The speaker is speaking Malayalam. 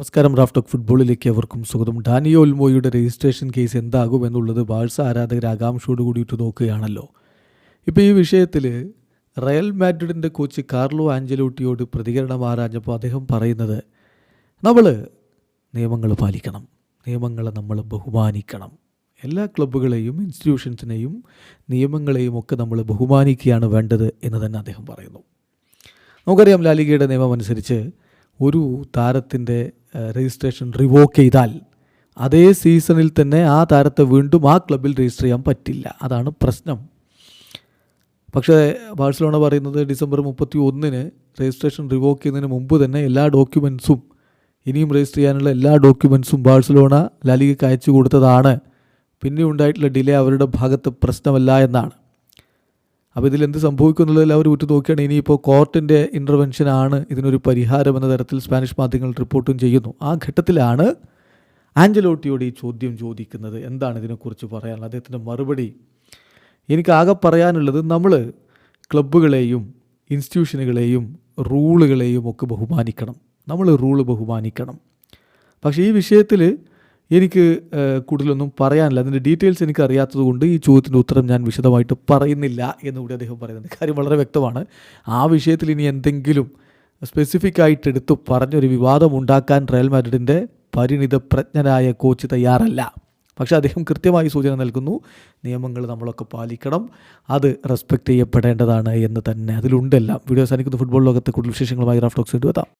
നമസ്കാരം റാഫ്റ്റോക്ക് ഫുട്ബോളിലേക്ക് അവർക്കും സ്വാഗതം. ഡാനിയോ ഒൽമോയുടെ രജിസ്ട്രേഷൻ കേസ് എന്താകും എന്നുള്ളത് ബാഴ്സ ആരാധകർ ആകാംക്ഷയോട് കൂടിയിട്ട് നോക്കുകയാണല്ലോ. ഇപ്പോൾ ഈ വിഷയത്തിൽ റയൽ മാഡ്രിഡിന്റെ കോച്ച് കാർലോ ആഞ്ചലോട്ടിയോട് പ്രതികരണം ആരാഞ്ഞപ്പോൾ അദ്ദേഹം പറയുന്നത് നമ്മൾ നിയമങ്ങൾ പാലിക്കണം. നിയമങ്ങളെ നമ്മൾ ബഹുമാനിക്കണം. എല്ലാ ക്ലബ്ബുകളെയും ഇൻസ്റ്റിറ്റ്യൂഷൻസിനെയും നിയമങ്ങളെയും ഒക്കെ നമ്മൾ ബഹുമാനിക്കുകയാണ് വേണ്ടത് എന്ന് തന്നെ അദ്ദേഹം പറയുന്നു. നമുക്കറിയാം ലാലികയുടെ നിയമം അനുസരിച്ച് ഒരു താരത്തിന്റെ രജിസ്ട്രേഷൻ റിവോക്ക് ചെയ്താൽ അതേ സീസണിൽ തന്നെ ആ താരത്തെ വീണ്ടും ആ ക്ലബിൽ രജിസ്റ്റർ ചെയ്യാൻ പറ്റില്ല. അതാണ് പ്രശ്നം. പക്ഷേ ബാഴ്സലോണ പറയുന്നത് ഡിസംബർ മുപ്പത്തി ഒന്നിന് രജിസ്ട്രേഷൻ റിവോക്ക് ചെയ്യുന്നതിന് മുമ്പ് തന്നെ എല്ലാ ഡോക്യുമെൻസും ഇനിയും രജിസ്റ്റർ ചെയ്യാനുള്ള എല്ലാ ഡോക്യുമെൻസും ബാഴ്സലോണ ലാലിഗയ്ക്ക് അയച്ചു കൊടുത്തതാണ്. പിന്നെ ഉണ്ടായിട്ടുള്ള ഡിലേ അവരുടെ ഭാഗത്ത് പ്രശ്നമല്ല എന്നാണ്. അപ്പോൾ ഇതിൽ എന്ത് സംഭവിക്കും എന്നുള്ളത് എല്ലാവരും ഉറ്റു നോക്കിയാണ് ഇനിയിപ്പോൾ കോർട്ടിന്റെ ഇന്റർവെൻഷനാണ് ഇതിനൊരു പരിഹാരം എന്ന തരത്തിൽ സ്പാനിഷ് മാധ്യമങ്ങൾ റിപ്പോർട്ടും ചെയ്യുന്നു. ആ ഘട്ടത്തിലാണ് ആഞ്ചലോട്ടിയോട് ഈ ചോദ്യം ചോദിക്കുന്നത്. എന്താണ് ഇതിനെക്കുറിച്ച് പറയാനുള്ളത്? അദ്ദേഹത്തിന്റെ മറുപടി. എനിക്കാകെ പറയാനുള്ളത് നമ്മൾ ക്ലബ്ബുകളെയും ഇൻസ്റ്റിറ്റ്യൂഷനുകളെയും റൂളുകളെയും ഒക്കെ ബഹുമാനിക്കണം. നമ്മൾ റൂൾ ബഹുമാനിക്കണം. പക്ഷേ ഈ വിഷയത്തിൽ എനിക്ക് കൂടുതലൊന്നും പറയാനില്ല. അതിന്റെ ഡീറ്റെയിൽസ് എനിക്ക് അറിയാത്തതുകൊണ്ട് ഈ ചോദ്യത്തിന്റെ ഉത്തരം ഞാൻ വിശദമായിട്ട് പറയുന്നില്ല എന്ന് കൂടി അദ്ദേഹം പറയുന്നുണ്ട്. കാര്യം വളരെ വ്യക്തമാണ്. ആ വിഷയത്തിൽ ഇനി എന്തെങ്കിലും സ്പെസിഫിക് ആയിട്ട് എടുത്തു പറഞ്ഞൊരു വിവാദം ഉണ്ടാക്കാൻ റയൽ മാഡ്രിഡിന്റെ പരിണിത പ്രജ്ഞനായ കോച്ച് തയ്യാറല്ല. പക്ഷെ അദ്ദേഹം കൃത്യമായി സൂചന നൽകുന്നു നിയമങ്ങൾ നമ്മളൊക്കെ പാലിക്കണം അത് റെസ്പെക്റ്റ് ചെയ്യപ്പെടേണ്ടതാണ് എന്ന് തന്നെ. അതിലുണ്ടെല്ലാം. വീഡിയോ സാധിക്കുന്ന ഫുട്ബോൾ ലോകത്തെ കൂടുതൽ വിശേഷങ്ങളുമായി റാഫ്റ്റോക്സ് എത്താം.